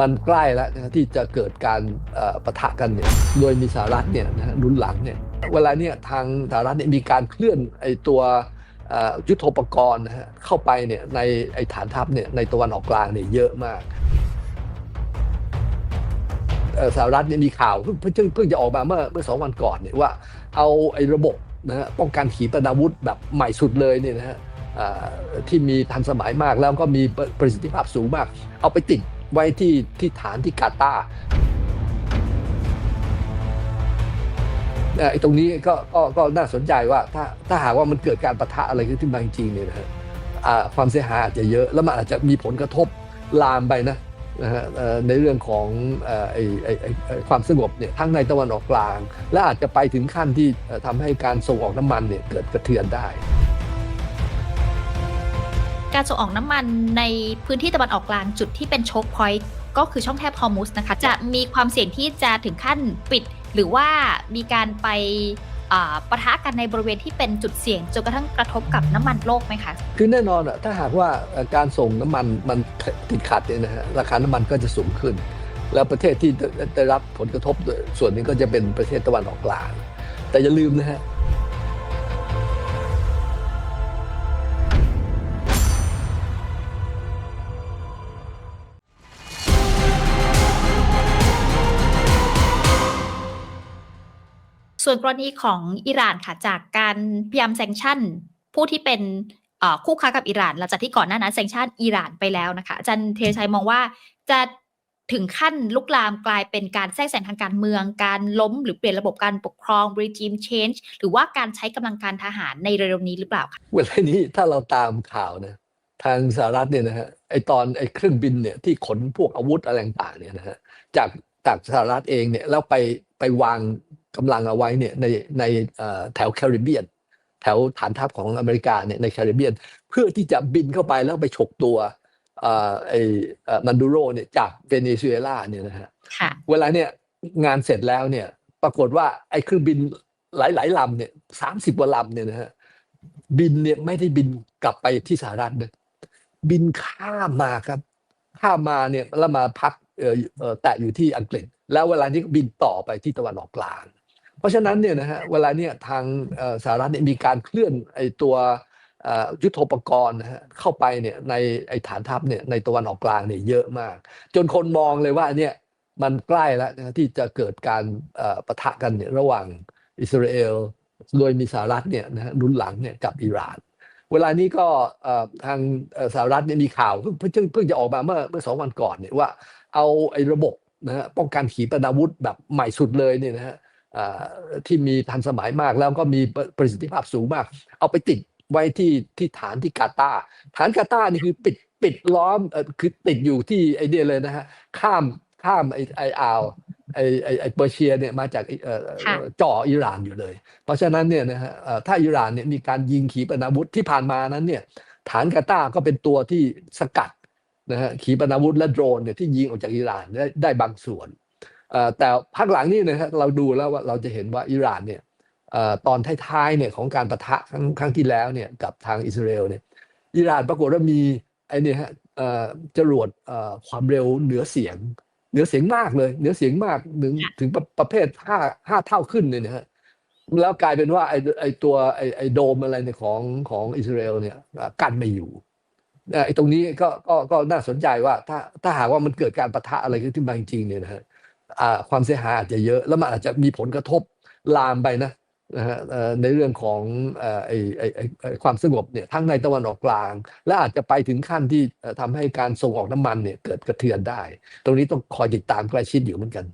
มันใกล้แล้วนะที่จะเกิดการเอ่อปะทะกันเนี่ยโดยมีสหรัฐเนี่ยนะฮะหนุนหลังเนี่ยเวลาเนี่ยทางสหรัฐเนี่ยมีการเคลื่อนไอ้ตัวยุทโธปกรณ์นะฮะเข้าไปเนี่ยในไอ้ฐานทัพเนี่ยในตะวันออกกลางเนี่ยเยอะมากสหรัฐเนี่ยมีข่าวเพิ่งเพิ่งจะออกมาเมื่อเมื่อสองวันก่อนเนี่ยว่าเอาไอ้ระบบนะฮะป้องกันขีปนาวุธแบบใหม่สุดเลยเนี่ยนะฮะที่มีทันสมัยมากแล้วก็มีประสิทธิภาพสูงมาก เอาไปติด ไว้ที่ที่ฐานที่กาตาร์เอ่อไอ้ตรงนี้ก็ก็ก็น่าสนใจว่าถ้าถ้าหากว่ามันเกิดการประทะอะไรขึ้นมาจริงๆเนี่ยนะฮะความเสียหายอาจจะเยอะแล้วมันอาจจะมีผลกระทบลามไปนะนะฮะในเรื่องของไอ้ไอ้ไอ้ความสงบเนี่ยทั้งในตะวันออกกลาง และอาจจะไปถึงขั้นที่เอ่อทำให้การส่งออกน้ำมันเนี่ยเกิดกระเทือนได้ การส่งออกน้ำมันในพื้นที่ตะวันออกกลางจุดที่เป็นโชคพอยต์ก็คือช่องแคบฮอร์มุสนะคะ จะมีความเสี่ยงที่จะถึงขั้นปิด หรือว่ามีการไปอ่าปะทะกันในบริเวณที่เป็นจุดเสี่ยงจนกระทั่งกระทบกับน้ำมันโลกไหมคะ คือแน่นอนอะถ้าหากว่าเอ่อการส่งน้ำมันมันติดขัดเนี่ยนะฮะราคาน้ำมันก็จะสูงขึ้น แล้วประเทศที่ได้ได้รับผลกระทบส่วนหนี้ก็จะเป็นประเทศตะวันออกกลาง แต่อย่าลืมนะฮะ ส่วนกรณีของอิหร่านค่ะจากการพยายามแซงชั่น ผู้ที่เป็นคู่ค้ากับอิหร่านหลังจากที่ก่อนหน้านั้นแซงชั่นอิหร่านไปแล้วนะคะอาจารย์เทชัยมองว่าจะถึงขั้นลุกลามกลายเป็นการแทรกแซงทางการเมือง การล้มหรือเปลี่ยนระบบการปกครอง regime change หรือว่าการใช้กำลังการทหารในเร็วๆนี้หรือเปล่าคะเวลานี้ถ้าเราตามข่าวนะทางสหรัฐเนี่ยนะฮะไอตอนไอเครื่องบินเนี่ยที่ขนพวกอาวุธอะไรต่างเนี่ยนะฮะจากจากสหรัฐเองเนี่ยแล้วไปไปวาง กำลังเอาไว้เนี่ยในในเอ่อแถวแคริบเบียน แถวฐานทัพของอเมริกาเนี่ยในแคริบเบียน เพื่อที่จะบินเข้าไปแล้วไปฉกตัวเอ่อไอเอ่อมันดูโรเนี่ยจากเวเนซุเอลาเนี่ยนะฮะค่ะเวลาเนี่ยงานเสร็จแล้วเนี่ยปรากฏว่าไอ้เครื่องบินหลายๆลำเนี่ยสามสิบกว่าลำเนี่ยนะฮะบินเนี่ยไม่ได้บินกลับไปที่สหรัฐนะบินข้ามมาครับข้ามมาเนี่ยแล้วมาพักเอ่อเอ่อแตะอยู่ที่อังกฤษ แล้วเวลานี้ก็บินต่อไปที่ตะวันออกกลาง เพราะฉะนั้นเนี่ยนะฮะเวลาเนี่ยทางสหรัฐเนี่ยมีการเคลื่อนไอ้ตัวยุทธปกรณ์นะฮะเข้าไปเนี่ยในไอ้ฐานทัพเนี่ยในตะวันออกกลางเนี่ยเยอะมาก จนคนมองเลยว่าเนี่ยมันใกล้แล้วนะที่จะเกิดการเอ่อปะทะกันเนี่ยระหว่างอิสราเอลโดยมีสหรัฐเนี่ยนะฮะรุนหลังเนี่ยกับอิหร่าน เวลานี้ก็ทางสหรัฐเนี่ยมีข่าวเพิ่งเพิ่งจะออกมาเมื่อเมื่อสองวันก่อนเนี่ยว่าเอาไอ้ระบบนะฮะป้องกันขีปนาวุธแบบใหม่สุดเลยเนี่ยนะฮะ ที่มีทันสมัยมากแล้วก็มีประประสิทธิภาพสูงมาก เอาไปติดไว้ที่ที่ฐานที่กาตาร์ฐานกาตาร์นี่คือปิดปิดล้อมเอ่อคือติดอยู่ที่ไอเดียเลยนะฮะข้ามข้ามไอไออ่าวไอไอไอเปอร์เซียเนี่ยมาจากไอ้เอ่อค่ะจ่ออิหร่านอยู่เลย เพราะฉะนั้นเนี่ยนะฮะเอ่อถ้าอิหร่านเนี่ยมีการยิงขีปนาวุธที่ผ่านมานั้นเนี่ยฐานกาตาร์ก็เป็นตัวที่สกัดนะฮะขีปนาวุธและโดรนเนี่ยที่ยิงออกจากอิหร่านได้ได้บางส่วนเอ่อ แต่ภาคหลังนี่นะฮะเราดูแล้วว่าเราจะเห็นว่าอิหร่านเนี่ยเอ่อตอนท้ายๆเนี่ยของการประทะครั้งครั้งที่แล้วเนี่ยกับทางอิสราเอลเนี่ยอิหร่านปรากฏว่ามีไอ้เนี่ยฮะเอ่อจรวดเอ่อความเร็วเหนือเสียง เหนือเสียงมากเลย เหนือเสียงมากถึงถึงประประเภทห้าห้าเท่าขึ้นเลยนะฮะแล้วกลายเป็นว่าไอ้ไอ้ตัวไอ้ไอ้โดมอะไรเนี่ยของของอิสราเอลเนี่ยอะกันไม่อยู่เอ่อไอ้ตรงนี้ก็ก็ก็น่าสนใจว่าถ้าถ้าหากว่ามันเกิดการประทะอะไรขึ้นมาจริงๆเนี่ยนะฮะอ่า ความเสียหายอาจจะเยอะ แล้วมันอาจจะมีผลกระทบลามไปนะนะฮะเอ่อในเรื่องของเอ่อไอ้ไอ้ไอ้ไอ้ความสงบเนี่ยทั้งในตะวันออกกลาง และอาจจะไปถึงขั้นที่เอ่อทำให้การส่งออกน้ำมันเนี่ยเกิดกระเทือนได้ ตรงนี้ต้องคอยติดตามใกล้ชิดอยู่เหมือนกัน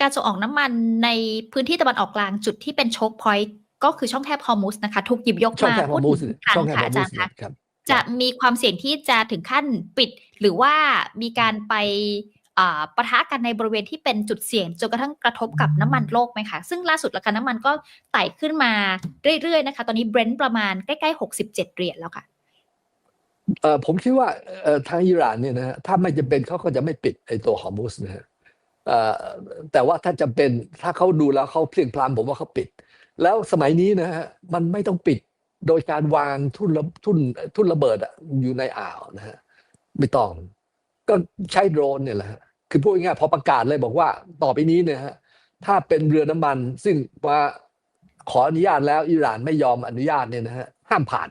การส่งออกน้ำมันในพื้นที่ตะวันออกกลางจุดที่เป็นโชคพอยต์ก็คือช่องแคบฮอร์มุสนะคะถูกหยิบยกช่องมาแคบฮพูอดร์มุสถึงเนี่ยครั้ช่องงแคบค่ะฮออาร์มุจารสย์เนี่คะยครับจะมีความเสี่ยงที่จะถึงขั้นปิด หรือว่ามีการไปอ่า ปะทะกันในบริเวณที่เป็นจุดเสี่ยงจนกระทั่งกระทบกับน้ำมันโลกไหมคะ ซึ่งล่าสุดราคาน้ำมันก็ไต่ขึ้นมาเรื่อยๆนะคะ ตอนนี้เบรนท์ประมาณใกล้ๆ67เหรียญแล้วค่ะผมคิดว่าทางอิหร่านเนี่ยนะฮะถ้าไม่จำเป็นเขาก็จะไม่ปิดไอ้ตัวฮอร์มุสนะฮะแต่ว่าถ้าจำเป็นถ้าเขาดูแล้วเขาเพลียงพล้ำผมว่าเขาปิด แล้วสมัยนี้นะฮะมันไม่ต้องปิดโดยการวางทุ่นระทุ่นทุ่นระเบิดอยู่ในอ่าวนะฮะไม่ต้อง ก็ใช้โดรนเนี่ยแหละ คือพูดง่ายๆพอประกาศเลยบอกว่าต่อไปนี้เนี่ยฮะถ้าเป็นเรือน้ำมันซึ่งมาขออนุญาตแล้วอิหร่านไม่ยอมอนุญาตเนี่ยนะฮะห้ามผ่าน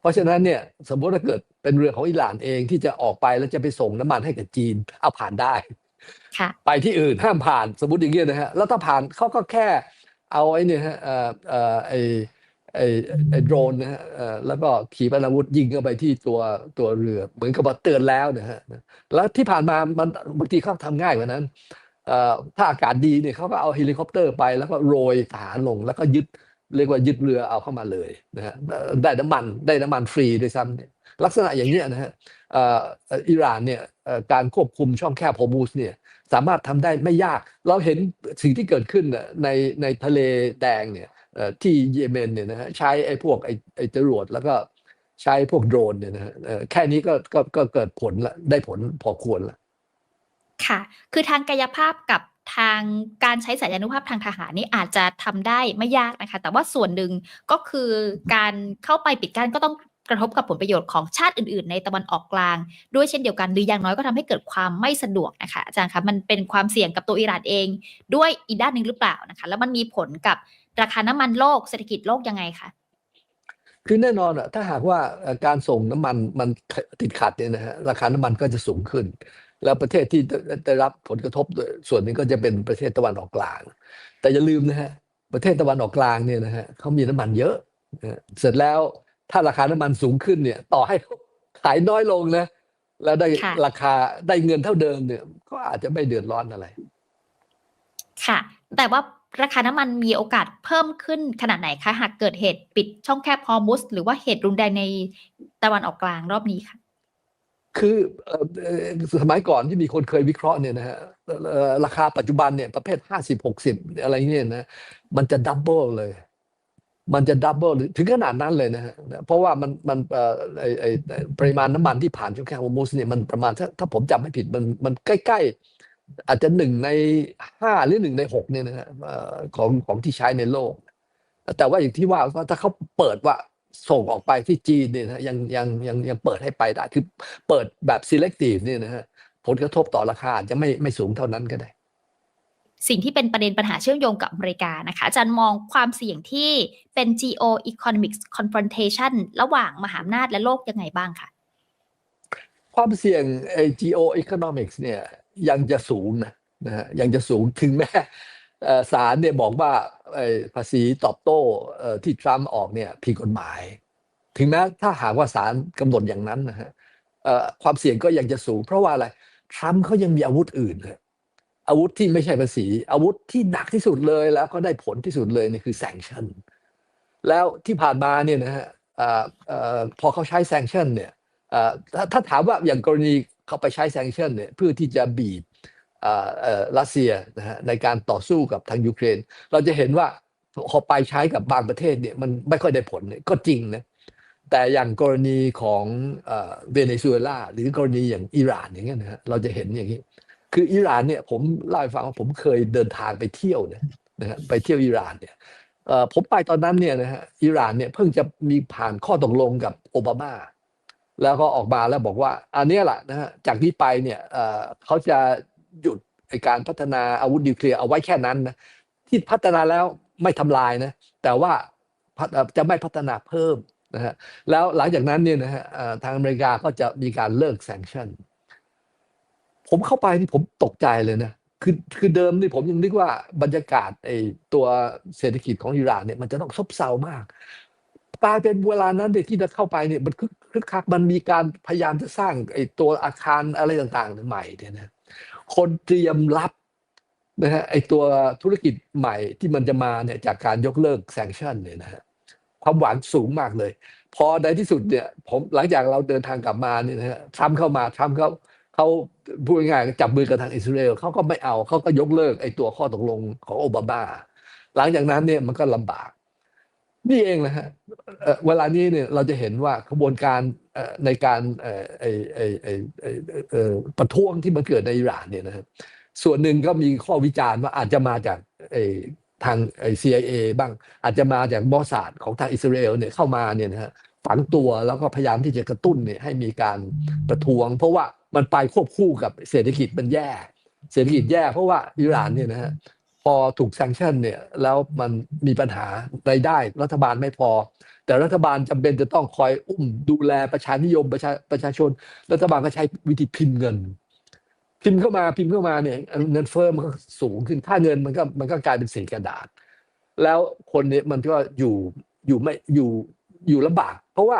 เพราะฉะนั้นเนี่ยสมมติถ้าเกิดเป็นเรือของอิหร่านเองที่จะออกไปแล้วจะไปส่งน้ำมันให้กับจีนเอาผ่านได้ค่ะไปที่อื่นห้ามผ่านสมมติอย่างเงี้ยนะฮะแล้วถ้าผ่านเขาก็แค่เอาไอ้เนี่ยฮะเอ่อเอ่อไอ้ ไอ้ไอ้โดรนนะฮะเอ่อแล้วก็ขีปนาวุธยิงเข้าไปที่ตัวตัวเรือ เหมือนกับว่าเตือนแล้วนะฮะแล้วที่ผ่านมามันบางทีเขาทำง่ายกว่านั้นเอ่อถ้าอากาศดีเนี่ยเขาก็เอาเฮลิคอปเตอร์ไปแล้วก็โรยทหารลงแล้วก็ยึดเรียกว่ายึดเรือเอาเข้ามาเลยนะฮะได้น้ำมันได้น้ำมันฟรีด้วยซ้ำเนี่ยลักษณะอย่างเนี้ยนะฮะเอ่ออิหร่านเนี่ยเอ่อการควบคุมช่องแคบฮมูสเนี่ยสามารถทำได้ไม่ยาก เราเห็นสิ่งที่เกิดขึ้นน่ะในในทะเลแดงเนี่ย ที่เยเมนเนี่ยนะฮะใช้ไอ้พวกไอ้ไอ้จรวดแล้วก็ใช้พวกโดรนเนี่ยนะฮะแค่นี้ก็ก็ก็เกิดผลละได้ผลพอควรละค่ะ คือทางกายภาพกับทางการใช้สัญญานุภาพทางทหารนี่อาจจะทำได้ไม่ยากนะคะ แต่ว่าส่วนหนึ่งก็คือการเข้าไปปิดกั้นก็ต้องกระทบกับผลประโยชน์ของชาติอื่นๆ ในตะวันออกกลาง ด้วยเช่นเดียวกันหรืออย่างน้อยก็ทำให้เกิดความไม่สะดวกนะคะอาจารย์คะมันเป็นความเสี่ยงกับตัวอิหร่านเอง ด้วยอีกด้านหนึ่งหรือเปล่านะคะ แล้วมันมีผลกับ ราคาน้ำมันโลกเศรษฐกิจโลกยังไงคะคือแน่นอนอะถ้าหากว่าเอ่อการส่งน้ำมันมันติดขัดเนี่ยนะฮะราคาน้ำมันก็จะสูงขึ้น แล้วประเทศที่ได้ได้รับผลกระทบด้วยส่วนหนึงก็จะเป็นประเทศตะวันออกกลาง แต่อย่าลืมนะฮะประเทศตะวันออกกลางเนี่ยนะฮะเขามีน้ำมันเยอะนะฮะเสร็จแล้วถ้าราคาน้ำมันสูงขึ้นเนี่ยต่อให้เขาขายน้อยลงนะแล้วได้ค่ะราคาได้เงินเท่าเดิมเนี่ยก็อาจจะไม่เดือดร้อนอะไร ค่ะ แต่ว่า ราคาน้ำมันมีโอกาสเพิ่มขึ้นขนาดไหนคะ หากเกิดเหตุปิดช่องแคบฮอร์มุสหรือว่าเหตุรุนแรงในตะวันออกกลางรอบนี้ค่ะคือสมัยก่อนที่มีคนเคยวิเคราะห์เนี่ยนะฮะราคาปัจจุบันเนี่ยประเภทห้าสิบหกสิบอะไรเนี่ยนะ มันจะดับเบิลเลยมันจะดับเบิลถึงขนาดนั้นเลยนะฮะเพราะว่ามันมันไอไอปริมาณน้ำมันที่ผ่านช่องแคบฮอร์มุสเนี่ยมันประมาณถ้าถ้าผมจำไม่ผิดมันมันใกล้ๆ อาจจะหนึ่งในห้าหรือหนึ่งในหกเนี่ยนะฮะเอ่อของของที่ใช้ในโลก แต่ว่าอย่างที่ว่าว่าถ้าเขาเปิดว่าส่งออกไปที่จีนเนี่ยนะยังยังยังยังเปิดให้ไปได้คือเปิดแบบ selective เนี่ยนะฮะผลกระทบต่อราคาอาจจะไม่ไม่สูงเท่านั้นก็ได้ สิ่งที่เป็นประเด็นปัญหาเชื่อมโยงกับอเมริกานะคะ อาจารย์มองความเสี่ยงที่เป็น geo economics confrontation ระหว่างมหาอำนาจและโลกยังไงบ้างคะความเสี่ยงไอ้ geo economics เนี่ย ยังจะสูงนะนะฮะยังจะสูงถึงแม้ศาลเนี่ยบอกว่าภาษีตอบโต้ที่ทรัมป์ออกเนี่ยผิดกฎหมาย ถึงแม้ถ้าหากว่าศาลกำหนดอย่างนั้นนะฮะความเสี่ยงก็ยังจะสูง เพราะว่าอะไรทรัมป์เขายังมีอาวุธอื่นเลยอาวุธที่ไม่ใช่ภาษี อาวุธที่หนักที่สุดเลยแล้วก็ได้ผลที่สุดเลยนี่คือ sanction แล้วที่ผ่านมาเนี่ยนะฮะพอเขาใช้ sanction เนี่ยถ้าถามว่าอย่างกรณี เขาไปใช้ sanction เนี่ยเพื่อที่จะบีบรัสเซียนะฮะในการต่อสู้กับทางยูเครน เราจะเห็นว่าพอไปใช้กับบางประเทศเนี่ยมันไม่ค่อยได้ผลเนี่ยก็จริงนะแต่อย่างกรณีของเวเนซุเอลาหรือกรณีอย่างอิหร่านอย่างเงี้ยนะฮะเราจะเห็นอย่างนี้ คืออิหร่านเนี่ยผมเล่าให้ฟังว่าผมเคยเดินทางไปเที่ยวเนี่ยนะฮะไปเที่ยวอิหร่านเนี่ยผมไปตอนนั้นเนี่ยนะฮะอิหร่านเนี่ยเพิ่งจะมีผ่านข้อตกลงกับโอบามา แล้วก็ออกมาแล้วบอกว่า อันนี้แหละนะฮะจากนี้ไปเนี่ยเขาจะหยุดการพัฒนาอาวุธนิวเคลียร์เอาไว้แค่นั้นนะที่พัฒนาแล้วไม่ทำลายนะแต่ว่าจะไม่พัฒนาเพิ่มนะฮะแล้วหลังจากนั้นเนี่ยนะฮะทางอเมริกาก็จะมีการเลิกแซงชั่นผมเข้าไปนี่ผมตกใจเลยนะคือคือเดิมนี่ผมยังนึกว่าบรรยากาศไอ้ตัวเศรษฐกิจของอิหร่านเนี่ยมันจะต้องซบเซามาก กลายเป็นเวลานั้นเนี่ยที่จะเข้าไปเนี่ยมันคึกคึกคักมันมีการพยายามจะสร้างไอ้ตัวอาคารอะไรต่างๆใหม่เนี่ยนะคนเตรียมรับนะฮะไอ้ตัวธุรกิจใหม่ที่มันจะมาเนี่ยจากการยกเลิกแซงชั่นเนี่ยนะฮะความหวังสูงมากเลย พอในที่สุดเนี่ยผมหลังจากเราเดินทางกลับมาเนี่ยนะฮะทรัมป์เข้ามาทรัมป์เขาเขาพูดง่ายๆจับมือกับทางอิสราเอลเขาก็ไม่เอาเขาก็ยกเลิกไอ้ตัวข้อตกลงของโอบามาหลังจากนั้นเนี่ยมันก็ลำบาก นี่เองนะฮะเวลานี้เนี่ยเราจะเห็นว่าขบวนการในการประท้วงที่มันเกิดในอิหร่านเนี่ยนะฮะส่วนหนึ่งก็มีข้อวิจารณ์ว่าอาจจะมาจากทางไอ CIA บ้างอาจจะมาจากมอสซาดของทางอิสราเอลเนี่ยเข้ามาเนี่ยนะฮะฝังตัวแล้วก็พยายามที่จะกระตุ้นเนี่ยให้มีการประท้วง เพราะว่ามันไปควบคู่กับเศรษฐกิจมันแย่ เศรษฐกิจแย่เพราะว่าอิหร่านเนี่ยนะฮะ อถูกแซงชั่นเนี่ยแล้วมันมีปัญหารายได้รัฐบาลไม่พอ แต่รัฐบาลจำเป็นจะต้องคอยอุ้มดูแลประชานิยมประชาประชาชน รัฐบาลก็ใช้วิธีพิมพ์เงิน พิมพ์เข้ามาพิมพ์เข้ามาเนี่ยเงินเฟ้อมันก็สูงขึ้นค่าเงินมันก็มันก็กลายเป็นสีกระดาษ แล้วคนเนี่ยมันก็อยู่อยู่ไม่อยู่ อยู่ลำบาก เพราะว่า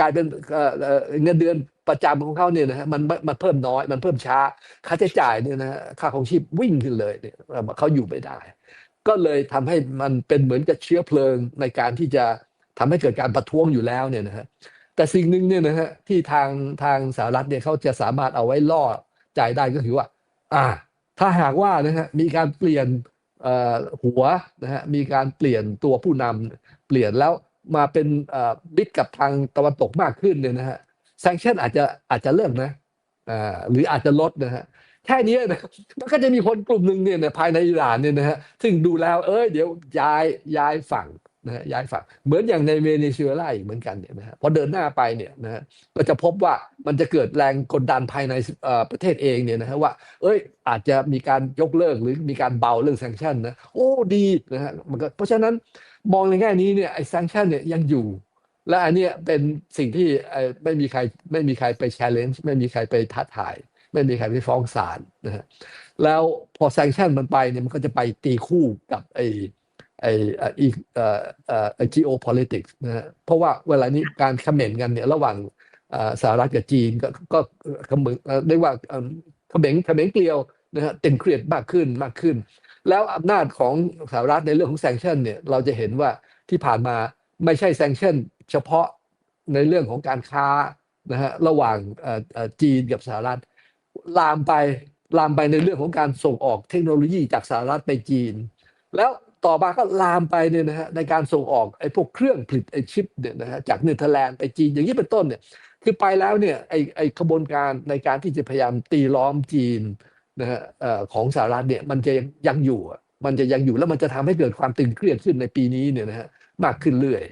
กลายเป็นเงินเดือนประจำของเขาเนี่ยนะฮะมันมันเพิ่มน้อยมันเพิ่มช้า ค่าใช้จ่ายเนี่ยนะฮะค่าของชีพวิ่งขึ้นเลยเนี่ยเขาอยู่ไม่ได้ ก็เลยทำให้มันเป็นเหมือนกับเชื้อเพลิงในการที่จะทำให้เกิดการประท้วงอยู่แล้วเนี่ยนะฮะแต่สิ่งหนึ่งเนี่ยนะฮะที่ทางทางสหรัฐเนี่ยเขาจะสามารถเอาไว้ล่อใจได้ก็คือว่า อ่า ถ้าหากว่านะฮะมีการเปลี่ยนหัวนะฮะมีการเปลี่ยนตัวผู้นำเปลี่ยนแล้ว มาเป็นบิ๊กกับทางตะวันตกมากขึ้นเนี่ยนะฮะแซงชั่นอาจจะอาจจะเลิกนะหรืออาจจะลดนะฮะแค่นี้นะมันก็จะมีคนกลุ่มหนึ่งเนี่ยนะภายในอิหร่านเนี่ยนะฮะซึ่งดูแล้วเอ้ยเดี๋ยวย้ายย้ายฝั่งนะฮะย้ายฝั่งเหมือนอย่างในเวเนซุเอลาอีกเหมือนกันเนี่ยนะฮะพอเดินหน้าไปเนี่ยนะฮะก็จะพบว่ามันจะเกิดแรงกดดันภายในประเทศเองเนี่ยนะฮะว่า เอ้ยอาจจะมีการยกเลิกหรือมีการเบาเรื่องแซงชั่นนะโอ้ดีนะฮะมันก็เพราะฉะนั้น มองในแง่นี้เนี่ยไอ้แซงชั่นเนี่ยยังอยู่ และอันเนี้ยเป็นสิ่งที่ไม่มีใครไม่มีใครไป challenge ไม่มีใครไปท้าทาย ไม่มีใครไปฟ้องศาลนะฮะแล้วพอแซงชั่นมันไปเนี่ยมันก็จะไปตีคู่กับไอ้ไอ้อ่ออีเอ่อเอ่อ geopolitics นะฮะเพราะว่าเวลานี้การคอมเมนกันเนี่ยระหว่างสหรัฐกับจีนก็ก็เขมือเอ่อเรียกว่าเอิ่มเขมงเขมงเกลียวนะฮะเต็มเครียดมากขึ้นมากขึ้น แล้วอำนาจของสหรัฐในเรื่องของแซงชันเนี่ยเราจะเห็นว่าที่ผ่านมาไม่ใช่แซงชันเฉพาะในเรื่องของการค้านะฮะระหว่างจีนกับสหรัฐ ลามไปลามไปในเรื่องของการส่งออกเทคโนโลยีจากสหรัฐไปจีน แล้วต่อมาก็ลามไปเนี่ยนะฮะในการส่งออกไอ้พวกเครื่องผลิตไอ้ชิปเนี่ยนะฮะจากเนเธอร์แลนด์ไปจีนอย่างนี้เป็นต้นเนี่ยคือไปแล้วเนี่ยไอ้ไอ้ขบวนการในการที่จะพยายามตีล้อมจีน นะฮะเอ่อของสหรัฐเนี่ยมันจะยังอยู่อะมันจะยังอยู่แล้วมันจะทำให้เกิดความตึงเครียดขึ้นในปีนี้เนี่ยนะฮะมากขึ้นเรื่อย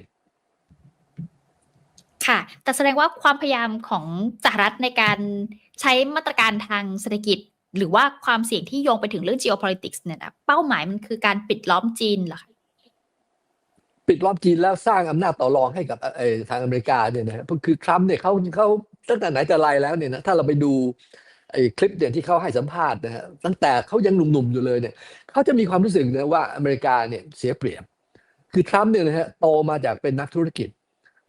ค่ะ แต่แสดงว่าความพยายามของสหรัฐในการใช้มาตรการทางเศรษฐกิจ หรือว่าความเสี่ยงที่โยงไปถึงเรื่อง geopolitics เนี่ยนะเป้าหมายมันคือการปิดล้อมจีนเหรอคะปิดล้อมจีนแล้วสร้างอำนาจต่อรองให้กับเอ่อทางอเมริกาเนี่ยนะฮะคือทรัมป์เนี่ยเขาเขาตั้งแต่ไหนแต่ไรแล้วเนี่ยนะถ้าเราไปดู ไอ้คลิปเนี่ยที่เขาให้สัมภาษณ์นะฮะตั้งแต่เขายังหนุ่มๆอยู่เลยเนี่ยเขาจะมีความรู้สึกนะว่าอเมริกาเนี่ยเสียเปรียบ คือทรัมป์เนี่ยนะฮะโตมาจากเป็นนักธุรกิจ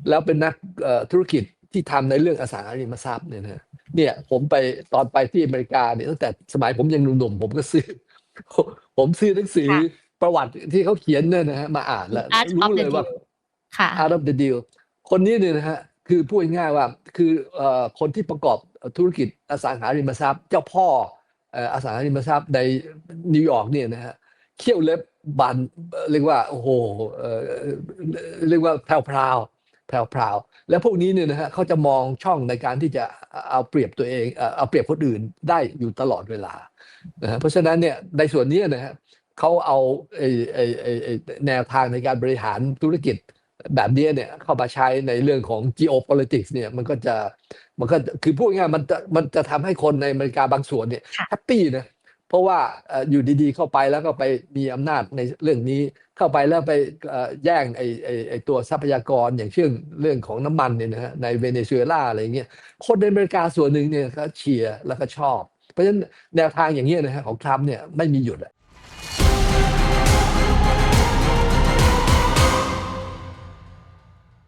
แล้วเป็นนักเอ่อธุรกิจที่ทำในเรื่องอสังหาริมทรัพย์เนี่ยนะฮะเนี่ยผมไปตอนไปที่อเมริกาเนี่ยตั้งแต่สมัยผมยังหนุ่มๆผมก็ซื้อ ผมซื้อหนังสือค่ะประวัติที่เขาเขียนเนี่ยนะฮะมาอ่านแล้ว Art รู้ of the เลยว่า Deal ค่ะ Art of the Deal คนนี้เนี่ยนะฮะคือพูดง่ายๆว่าคือเอ่อคนที่ประกอบ ธุรกิจอสังหาริมทรัพย์ เจ้าพ่ออสังหาริมทรัพย์ในนิวยอร์กเนี่ยนะฮะเขี้ยวเล็บบานเรียกว่าโอ้โหเรียกว่าแพรวพราวแพรวพราวแล้วพวกนี้เนี่ยนะฮะเขาจะมองช่องในการที่จะเอาเปรียบตัวเองเอาเปรียบคนอื่นได้อยู่ตลอดเวลานะฮะเพราะฉะนั้นเนี่ยในส่วนนี้นะฮะเขาเอาแนวทางในการบริหารธุรกิจ แบบนี้เนี่ยเข้ามาใช้ในเรื่องของ geopolitics เนี่ยมันก็จะมันก็คือพูดง่ายๆมันจะมันจะทำให้คนในอเมริกาบางส่วนเนี่ยค่ะแฮปปี้นะเพราะว่าเอ่ออยู่ดีๆ เข้าไปแล้วก็ไปมีอำนาจในเรื่องนี้เข้าไปแล้วไปเอ่อแย่งไอ้ไอ้ไอ้ตัวทรัพยากรอย่างเช่นเรื่องของน้ำมันเนี่ยนะฮะในเวเนซุเอลาอะไรเงี้ยคนในอเมริกาส่วนหนึ่งเนี่ยเขาเชียร์แล้วก็ชอบ เพราะฉะนั้นแนวทางอย่างเงี้ยนะฮะของทรัมป์เนี่ยไม่มีหยุดอะ